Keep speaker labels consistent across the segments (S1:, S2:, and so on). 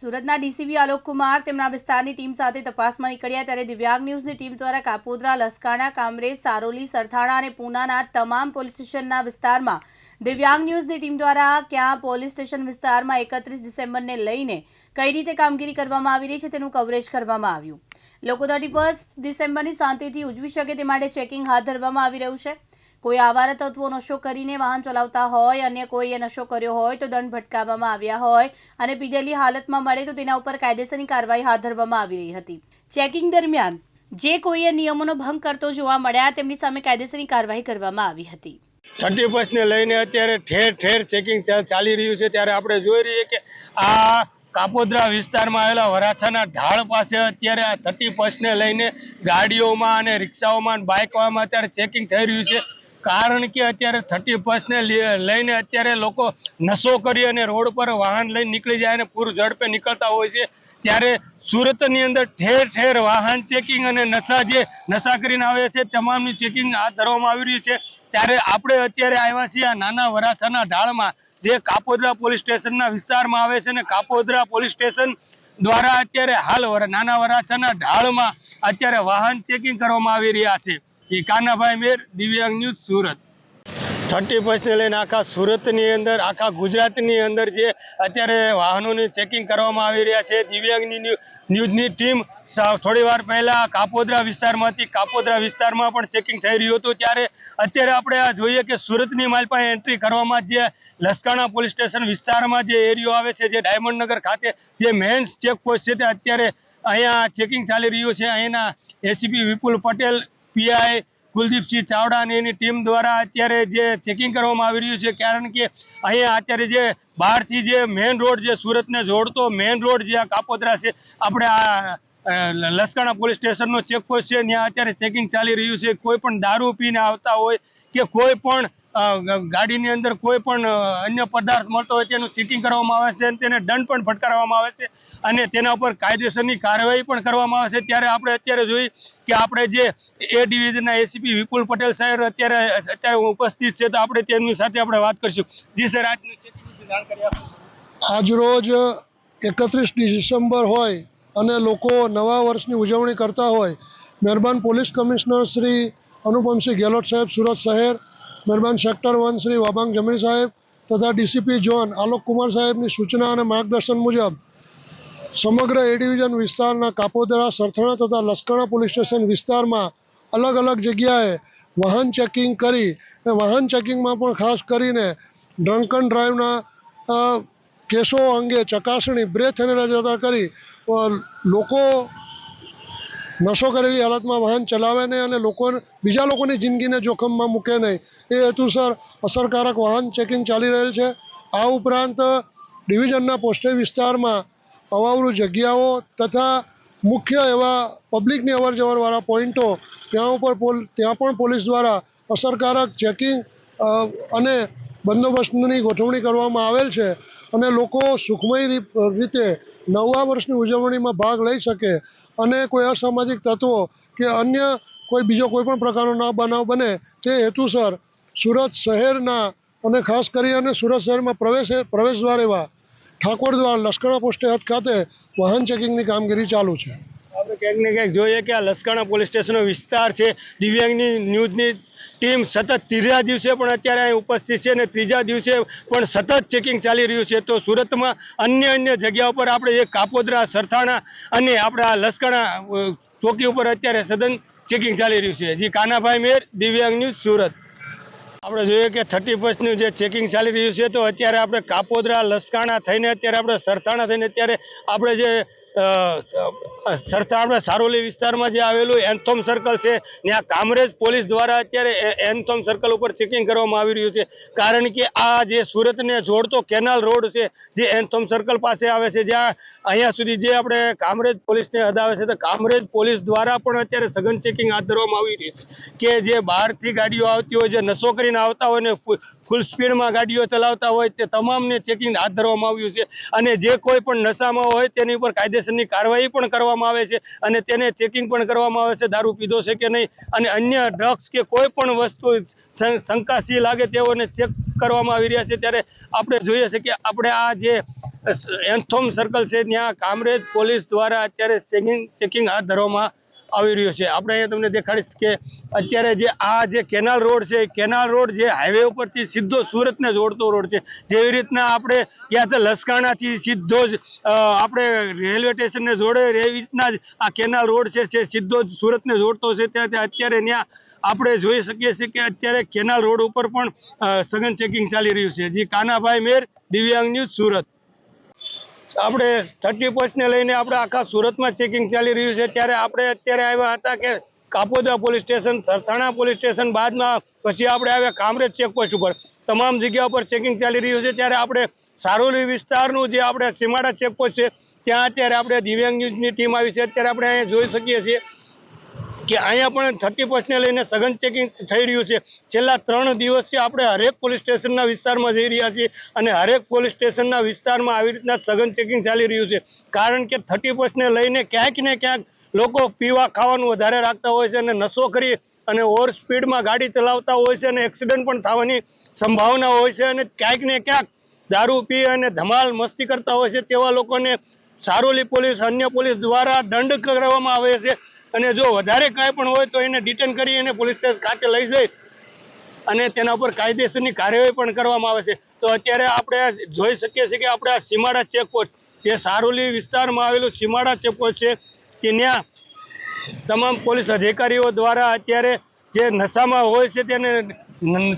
S1: સુરતના ડીસીપી આલોક કુમાર તેમના વિસ્તારની ટીમ સાથે તપાસમાં નીકળ્યા ત્યારે દિવ્યાંગ ન્યૂઝની ટીમ દ્વારા કાપોદ્રા, લસકાણા, કામરેજ, સારોલી, સરથાણા અને પૂનાના તમામ પોલીસ સ્ટેશનના વિસ્તારમાં દિવ્યાંગ ન્યૂઝની ટીમ દ્વારા ક્યાં પોલીસ સ્ટેશન વિસ્તારમાં એકત્રીસ ડિસેમ્બરને લઈને કઈ રીતે કામગીરી કરવામાં આવી રહી છે તેનું કવરેજ કરવામાં આવ્યું. લોકો થર્ટી ફર્સ્ટ ડિસેમ્બરની શાંતિથી ઉજવી શકે તે માટે ચેકિંગ હાથ ધરવામાં આવી રહ્યું છે. કોઈ આવારા તત્વો નશો કરીને વાહન ચલાવતા હોય, અન્ય કોઈએ નશો કર્યો હોય તો દંડ ભટકાવવામાં આવ્યા હોય અને પીધેલી હાલતમાં મળે તો તેના ઉપર કાયદેસરની કાર્યવાહી હાથ ધરવામાં આવી રહી હતી. ચેકિંગ દરમિયાન જે કોઈએ નિયમોનો ભંગ કરતો જોવા મળ્યા, તેમની સામે કાયદેસરની કાર્યવાહી કરવામાં આવી હતી.
S2: થર્ટી ફર્સ્ટને લઈને અત્યારે ઠેર ઠેર ચેકિંગ ચાલી રહ્યું છે. ત્યારે આપણે જોઈ રહીએ કે આ કાપોદ્રા વિસ્તારમાં આવેલા વરાછાના ઢાળ પાસે અત્યારે આ થર્ટી ફર્સ્ટને લઈને ગાડીઓમાં અને રિક્ષાઓમાં બાઇકોમાં અત્યારે ચેકિંગ થઈ રહ્યું છે. કારણ કે અત્યારે થર્ટી ફર્સ્ટને લઈને અત્યારે લોકો નશો કરી અને રોડ પર વાહન લઈને નીકળી જાય અને પૂર ઝડપે નીકળતા હોય છે. ત્યારે સુરતની અંદર ઠેર ઠેર વાહન ચેકિંગ અને નશા જે, નશા કરીને આવે છે, તમામની ચેકિંગ હાથ ધરવામાં આવી રહી છે. ત્યારે આપણે અત્યારે આવ્યા છીએ નાના વરાછાના ઢાળમાં, જે કાપોદરા પોલીસ સ્ટેશનના વિસ્તારમાં આવે છે અને કાપોદરા પોલીસ સ્ટેશન દ્વારા અત્યારે હાલ નાના વરાછાના ઢાળમાં અત્યારે વાહન ચેકિંગ કરવામાં આવી રહ્યા છે. કે કાનાભાઈ મેર, દિવ્યાંગ ન્યૂઝ સુરત. થર્ટી ફર્સ્ટને લઈને આખા સુરતની અંદર, આખા ગુજરાતની અંદર જે અત્યારે વાહનોની ચેકિંગ કરવામાં આવી રહ્યા છે, દિવ્યાંગની ન્યૂઝની ટીમ થોડી વાર પહેલા કાપોદ્રા વિસ્તારમાંથી, કાપોદ્રા વિસ્તારમાં પણ ચેકિંગ થઈ રહ્યું હતું. ત્યારે અત્યારે આપણે આ જોઈએ કે સુરતની માલપાએ એન્ટ્રી કરવામાં જે લસકાણા પોલીસ સ્ટેશન વિસ્તારમાં જે એરિયો આવે છે, જે ડાયમંડ નગર ખાતે જે મેઇન ચેકપોસ્ટ છે તે અત્યારે અહીંયા ચેકિંગ ચાલી રહ્યું છે. અહીંના એસીપી વિપુલ પટેલ પીઆઈ કુલદીપસિંહ ચાવડા અને એની ટીમ દ્વારા અત્યારે જે ચેકિંગ કરવામાં આવી રહ્યું છે, કારણ કે અહીંયા અત્યારે જે બહારથી જે મેઇન રોડ જે સુરતને જોડતો મેઇન રોડ જે આ કાપોદ્રા છે, આપણે આ લસકાણા પોલીસ સ્ટેશનનો ચેકપોસ્ટ છે, ત્યાં અત્યારે ચેકિંગ ચાલી રહ્યું છે. કોઈ પણ દારૂ પીને આવતા હોય કે કોઈ પણ ગાડીની અંદર કોઈ પણ અન્ય પદાર્થ મળતો હોય તેનું ચેકિંગ કરવામાં આવે છે અને તેને દંડ પણ ફટકારવામાં આવે છે અને તેના ઉપર કાયદેસરની કાર્યવાહી પણ કરવામાં આવે છે. ત્યારે આપણે અત્યારે જોઈ કે આપણે જે એ ડિવિઝનના એસીપી વિપુલ પટેલ સાહેબ અત્યારે અત્યારે ઉપસ્થિત છે, તો આપણે તેમની સાથે આપણે વાત કરીશું. જી સર, આજની ચેકિંગ વિશે
S3: એકત્રીસ ડિસેમ્બર હોય અને લોકો નવા વર્ષની ઉજવણી કરતા હોય, મહેરબાન પોલીસ કમિશનર શ્રી અનુપમસિંહ ગેહલોત સાહેબ, સુરત શહેર મહેરબાન સેક્ટર વન શ્રી વાબાંગ જમીન સાહેબ તથા ડીસીપી જોન આલોક કુમાર સાહેબની સૂચના અને માર્ગદર્શન મુજબ સમગ્ર એ ડિવિઝન વિસ્તારના કાપોદરા, સરથણા તથા લશ્કરા પોલીસ સ્ટેશન વિસ્તારમાં અલગ અલગ જગ્યાએ વાહન ચેકિંગ કરી અને વાહન ચેકિંગમાં પણ ખાસ કરીને ડ્રંકન ડ્રાઈવના કેસો અંગે ચકાસણી, બ્રેથ એનાલાઇઝ કરી લોકો નશો કરેલી હાલતમાં વાહન ચલાવે નહીં અને લોકો બીજા લોકોની જિંદગીને જોખમમાં મૂકે નહીં. એ હેતુસર અસરકારક વાહન ચેકિંગ ચાલી રહેલ છે. આ ઉપરાંત, ડિવિઝનના પોસ્ટે વિસ્તારમાં અવાવરું જગ્યાઓ તથા મુખ્ય એવા પબ્લિકની અવર જવરવાળા પોઈન્ટો ત્યાં ઉપર પોલ ત્યાં પણ પોલીસ દ્વારા અસરકારક ચેકિંગ અને બંદોબસ્તની ગોઠવણી કરવામાં આવેલ છે. અને લોકો સુખમય રીતે નવા વર્ષની ઉજવણીમાં ભાગ લઈ શકે અને કોઈ અસામાજિક તત્વો કે અન્ય કોઈ બીજો કોઈ પણ પ્રકારનો ના બનાવ બને તે હેતુસર સુરત શહેરના અને ખાસ કરી અને સુરત શહેરમાં પ્રવેશ પ્રવેશ દ્વાર એવા ઠાકોર દ્વાર લશ્કરા પોસ્ટે હદ ખાતે વાહન ચેકિંગની કામગીરી ચાલુ છે.
S2: આપણે ક્યાંક ને ક્યાંક જોઈએ કે આ લસકાણા પોલીસ સ્ટેશનનો વિસ્તાર છે. દિવ્યાંગની ન્યૂઝની ટીમ સતત ત્રીજા દિવસે પણ અત્યારે અહીં ઉપસ્થિત છે અને ત્રીજા દિવસે પણ સતત ચેકિંગ ચાલી રહ્યું છે. તો સુરતમાં અન્ય અન્ય જગ્યા ઉપર આપણે જે કાપોદ્રા, સરથાણા અને આપણા લસકાણા ચોકી ઉપર અત્યારે સદન ચેકિંગ ચાલી રહ્યું છે. જી, કાનાભાઈ મેર, દિવ્યાંગ ન્યૂઝ, સુરત. આપણે જોઈએ કે થર્ટી ફર્સ્ટનું જે ચેકિંગ ચાલી રહ્યું છે, તો અત્યારે આપણે કાપોદ્રા, લસકાણા થઈને, અત્યારે આપણે સરથાણા થઈને, અત્યારે આપણે જે અ, સરથા આપણે સારોલી વિસ્તારમાં જે આવેલું એન્થોમ સર્કલ છે ત્યાં કામરેજ પોલીસ દ્વારા અત્યારે એન્થોમ સર્કલ ઉપર ચેકિંગ કરવામાં આવી રહ્યું છે. કારણ કે આ જે સુરતને જોડતો કેનાલ રોડ છે જે એન્થોમ સર્કલ પાસે આવે છે જ્યાં અહીંયા સુધી જે આપણે કામરેજ પોલીસને હદ આવે છે તો કામરેજ પોલીસ દ્વારા પણ અત્યારે સઘન ચેકિંગ હાથ ધરવામાં આવી રહ્યું છે કે જે બહારથી ગાડીઓ આવતી હોય જે નશો કરીને આવતા હોય ને ફૂલ સ્પીડમાં ગાડીઓ ચલાવતા હોય તે તમામને ચેકિંગ હાથ ધરવામાં આવ્યું છે. અને જે કોઈ પણ નશામાં હોય તેની ઉપર કાયદેસરની કાર્યવાહી પણ કરવામાં આવે છે અને તેને ચેકિંગ પણ કરવામાં આવે છે. દારૂ પીધો છે કે નહીં અને અન્ય ડ્રગ્સ કે કોઈ પણ વસ્તુ શંકાશી લાગે તેઓને ચેક કરવામાં આવી રહ્યા છે. ત્યારે આપણે જોઈએ છે કે આપણે આ જે એન્થોમ સર્કલ છે, ત્યાં કામરેજ પોલીસ દ્વારા અત્યારે ચેકિંગ ચેકિંગ હાથ ધરવામાં આવી રહ્યો છે. આપણે અહીંયા તમને દેખાડીશ કે અત્યારે જે આ જે કેનાલ રોડ છે કેનાલ રોડ જે હાઈવે ઉપરથી સીધો સુરતને જોડતો રોડ છે. જેવી રીતના આપણે ત્યાંથી લસકાણાથી સીધો જ આપણે રેલવે સ્ટેશનને જોડે એવી રીતના જ આ કેનાલ રોડ છે, જે સીધો જ સુરતને જોડતો છે. ત્યાં ત્યાં અત્યારે ત્યાં આપણે જોઈ શકીએ છીએ કે અત્યારે કેનાલ રોડ ઉપર પણ સઘન ચેકિંગ ચાલી રહ્યું છે. જી કાનાભાઈ મેર, દિવ્યાંગ ન્યૂઝ સુરત. આપણે થર્ટી ફર્સ્ટને લઈને આપણે આખા સુરતમાં ચેકિંગ ચાલી રહ્યું છે. ત્યારે આપણે અત્યારે આવ્યા હતા કે Kapodra police station Sarthana police station બાદમાં પછી આપણે આવ્યા કામરેજ ચેકપોસ્ટ ઉપર. તમામ જગ્યા ઉપર ચેકિંગ ચાલી રહ્યું છે. ત્યારે આપણે સારોલી વિસ્તારનું જે આપણે સીમાડા ચેકપોસ્ટ છે, ત્યાં અત્યારે આપણે દિવ્યાંગ ન્યૂઝની ટીમ આવી છે. અત્યારે આપણે અહીંયા જોઈ શકીએ છીએ કે અહીંયા પણ થર્ટી ફર્સ્ટને લઈને સઘન ચેકિંગ થઈ રહ્યું છે. છેલ્લા ત્રણ દિવસથી આપણે હરેક પોલીસ સ્ટેશનના વિસ્તારમાં જઈ રહ્યા છીએ અને હરેક પોલીસ સ્ટેશનના વિસ્તારમાં આવી રીતના સઘન ચેકિંગ ચાલી રહ્યું છે. કારણ કે થર્ટી ફર્સ્ટને લઈને ક્યાંક ને ક્યાંક લોકો પીવા ખાવાનું વધારે રાખતા હોય છે અને નશો કરી અને ઓવર સ્પીડમાં ગાડી ચલાવતા હોય છે અને એક્સિડન્ટ પણ થવાની સંભાવના હોય છે અને ક્યાંક ને ક્યાંક દારૂ પી અને ધમાલ મસ્તી કરતા હોય છે તેવા લોકોને સારોલી પોલીસ, અન્ય પોલીસ દ્વારા દંડ કરવામાં આવે છે. અને જો વધારે કાંઈ પણ હોય તો એને ડિટેન કરી એને પોલીસ સ્ટેશન ખાતે લઈ જઈ. અને તેના ઉપર કાયદેસરની કાર્યવાહી પણ કરવામાં આવે છે. તો અત્યારે આપણે જોઈ શકીએ છીએ કે આપણે આ સીમાડા ચેકપોસ્ટ જે સારોલી વિસ્તારમાં આવેલું સીમાડા ચેકપોસ્ટ છે ત્યાં તમામ પોલીસ અધિકારીઓ દ્વારા અત્યારે જે નશામાં હોય છે તેને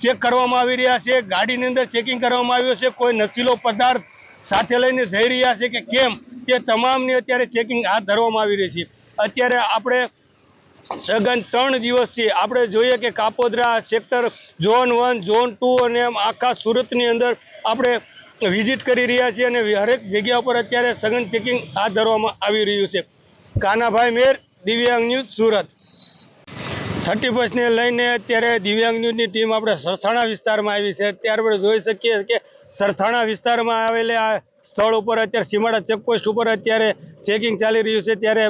S2: ચેક કરવામાં આવી રહ્યા છે. ગાડીની અંદર ચેકિંગ કરવામાં આવ્યું છે. કોઈ નશીલો પદાર્થ સાથે લઈને જઈ રહ્યા છે કે કેમ? તે તમામની અત્યારે ચેકિંગ હાથ ધરવામાં આવી રહી છે. અત્યારે આપણે સઘન ત્રણ દિવસથી આપણે જોઈએ કે Kapodra sector zone one, zone two અને એમ આખા સુરતની અંદર આપણે વિઝિટ કરી રહ્યા છીએ અને હરેક જગ્યા પર અત્યારે સઘન ચેકિંગ હાથ ધરવામાં આવી રહ્યું છે. કાનાભાઈ મેર, દિવ્યાંગ ન્યૂઝ સુરત. થર્ટી ફર્સ્ટને લઈને અત્યારે દિવ્યાંગ ન્યૂઝની ટીમ આપણે સરથાણા વિસ્તારમાં આવી છે. અત્યારે આપણે જોઈ શકીએ કે સરથાણા વિસ્તારમાં આવેલા આ સ્થળ ઉપર અત્યારે સીમાડા ચેકપોસ્ટ ઉપર અત્યારે ચેકિંગ ચાલી રહ્યું છે ત્યારે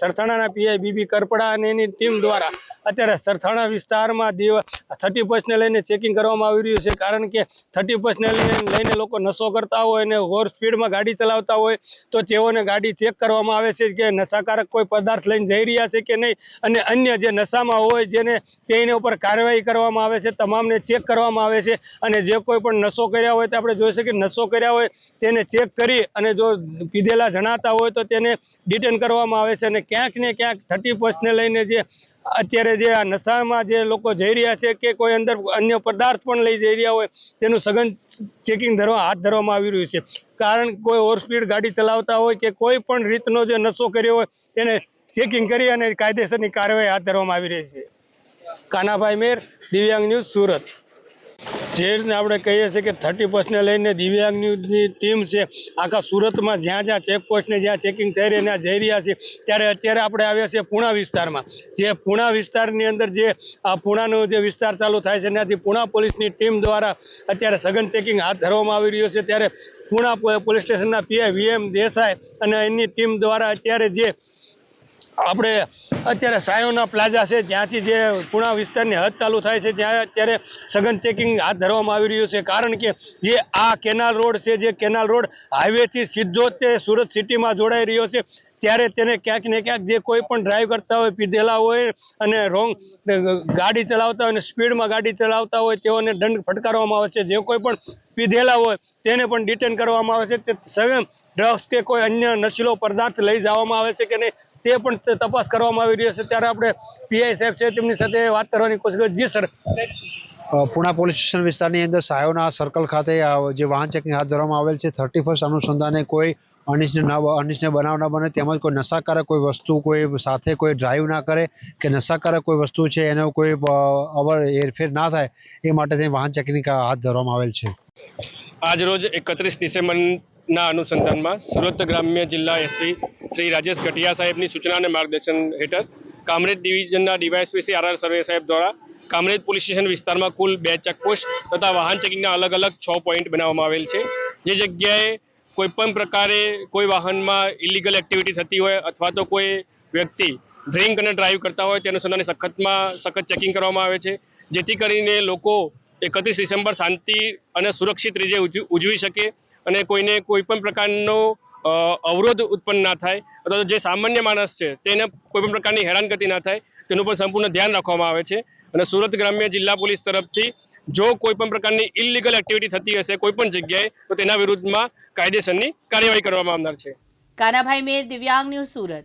S2: સરથાણાના પીઆઈ બીબી કરપડા અને એની ટીમ દ્વારા અત્યારે સરથાણા વિસ્તારમાં દિવ થર્ટી ફર્સ્ટને લઈને ચેકિંગ કરવામાં આવી રહ્યું છે. કારણ કે થર્ટી ફર્સ્ટને લઈને લોકો નશો કરતા હોય અને ઓવર સ્પીડમાં ગાડી ચલાવતા હોય, તો તેઓને ગાડી ચેક કરવામાં આવે છે કે નશાકારક કોઈ પદાર્થ લઈને જઈ રહ્યા છે કે નહીં? અને અન્ય જે નશામાં હોય જેને તેની ઉપર કાર્યવાહી કરવામાં આવે છે, તમામને ચેક કરવામાં આવે છે. અને જે કોઈ પણ નશો કર્યા હોય તો આપણે જોઈ શકીએ. નશો કર્યા હોય તેને ચેક કરી અને જો પીધેલા જણાતા હોય તો તેને ડિટેન કરવામાં આવે છે અને ક્યાંક ને ક્યાંક થર્ટી ફર્સ્ટને લઈને જે અત્યારે જે આ નશામાં જે લોકો જઈ રહ્યા છે કે કોઈ અંદર અન્ય પદાર્થ પણ લઈ જઈ રહ્યા હોય, તેનું સઘન ચેકિંગ ધરવા, હાથ ધરવામાં આવી રહ્યું છે. કારણ કોઈ ઓવરસ્પીડ ગાડી ચલાવતા હોય કે કોઈ પણ રીતનો જે નશો કર્યો હોય, તેને ચેકિંગ કરી અને કાયદેસરની કાર્યવાહી હાથ ધરવામાં આવી રહી છે. કાનાભાઈ મેર, દિવ્યાંગ ન્યૂઝ સુરત. જે રીતના આપણે કહીએ છીએ કે થર્ટી પર્સને લઈને દિવ્યાંગ ન્યૂઝની ટીમ છે, આખા સુરતમાં જ્યાં જ્યાં ચેકપોસ્ટને જ્યાં ચેકિંગ થઈ રહી, ત્યાં જઈ રહ્યા છે ત્યારે અત્યારે આપણે આવ્યા છીએ પુણા વિસ્તારમાં. જે પુણા વિસ્તારની અંદર જે, આ પુણાનો જે વિસ્તાર ચાલુ થાય છે, ત્યાંથી પુણા પોલીસની ટીમ દ્વારા અત્યારે સઘન ચેકિંગ હાથ ધરવામાં આવી રહ્યું છે, ત્યારે પુણા પોલીસ સ્ટેશનના પીઆઈ વીએમ દેસાઈ અને એની ટીમ દ્વારા અત્યારે જે આપણે અત્યારે સાયોના પ્લાઝા છે, ત્યાંથી જે પુણા વિસ્તારની હદ ચાલુ થાય છે, ત્યાં અત્યારે સઘન ચેકિંગ હાથ ધરવામાં આવી રહ્યું છે. કારણ કે જે આ કેનાલ રોડ છે, જે કેનાલ રોડ હાઈવેથી સીધો તે સુરત સિટીમાં જોડાઈ રહ્યો છે, ત્યારે તેને ક્યાંક ને ક્યાંક જે કોઈ પણ ડ્રાઈવ કરતા હોય, પીધેલા હોય અને રોંગ ગાડી ચલાવતા હોય અને સ્પીડમાં ગાડી ચલાવતા હોય, તેઓને દંડ ફટકારવામાં આવે છે. જે કોઈ પણ પીધેલા હોય, તેને પણ ડિટેન કરવામાં આવે છે. તે ડ્રગ્સ કે કોઈ અન્ય નશીલો પદાર્થ લઈ જવામાં આવે છે કે નહીં તે પણ તપાસ કરવામાં આવી રહ્યો છે. ત્યારે આપણે પીઆઈ સાહેબ છે તેમની સાથે વાત કરવાની કોશિશ કરી જી સર.
S4: પુણા પોલીસ સ્ટેશન વિસ્તારની અંદર સાયોના સર્કલ ખાતે જે વાહન ચેકિંગ હાથ ધરવામાં આવેલ છે થર્ટી ફર્સ્ટ અનુસંધાને કોઈ અનિચ્છનીય ન અનિચ્છનીય બનાવ ન બને. તેમજ કોઈ નશાકારક કોઈ વસ્તુ કોઈ સાથે કોઈ ડ્રાઈવ ના કરે કે નશાકારક કોઈ વસ્તુ છે એનો કોઈ અવર હેરફેર ના થાય એ માટે વાહન ચેકિંગ હાથ ધરવામાં આવેલ છે.
S5: આજ રોજ એકત્રીસ ડિસેમ્બરના અનુસંધાનમાં સુરત ગ્રામ્ય જિલ્લા એસપી શ્રી રાજેશ ઘટિયા સાહેબની સૂચના અને માર્ગદર્શન હેઠળ Kamrej ડિવિઝનના DYSP Shri R R Sarve સાહેબ દ્વારા કામરેજ પોલીસ સ્ટેશન વિસ્તારમાં કુલ બે ચેકપોસ્ટ તથા વાહન ચેકિંગના અલગ અલગ છ પોઈન્ટ બનાવવામાં આવેલ છે. જે જગ્યાએ કોઈપણ પ્રકારે કોઈ વાહનમાં ઇલીગલ એક્ટિવિટી થતી હોય અથવા તો કોઈ વ્યક્તિ ડ્રિંક અને ડ્રાઈવ કરતા હોય તેનું સંદર્ભે સખતમાં સખત ચેકિંગ કરવામાં આવે છે. જેથી કરીને લોકો એકત્રીસ ડિસેમ્બર શાંતિ અને સુરક્ષિત રીતે ઉજવી શકે અને કોઈને કોઈ પણ પ્રકારનો અવરોધ ઉત્પન્ન ના થાય, અથવા જે સામાન્ય માણસ છે, તેને કોઈપણ પ્રકારની હેરાનગતિ ના થાય, તેનું પણ સંપૂર્ણ ધ્યાન રાખવામાં આવે છે. અને સુરત ગ્રામ્ય જિલ્લા પોલીસ તરફથી જો કોઈ પણ પ્રકારની ઇલીગલ એક્ટિવિટી થતી હશે, કોઈ પણ જગ્યાએ, તો તેના વિરુદ્ધમાં કાયદેસરની કાર્યવાહી કરવામાં આવનાર છે.
S1: કાનાભાઈ મેર, દિવ્યાંગ ન્યૂઝ સુરત.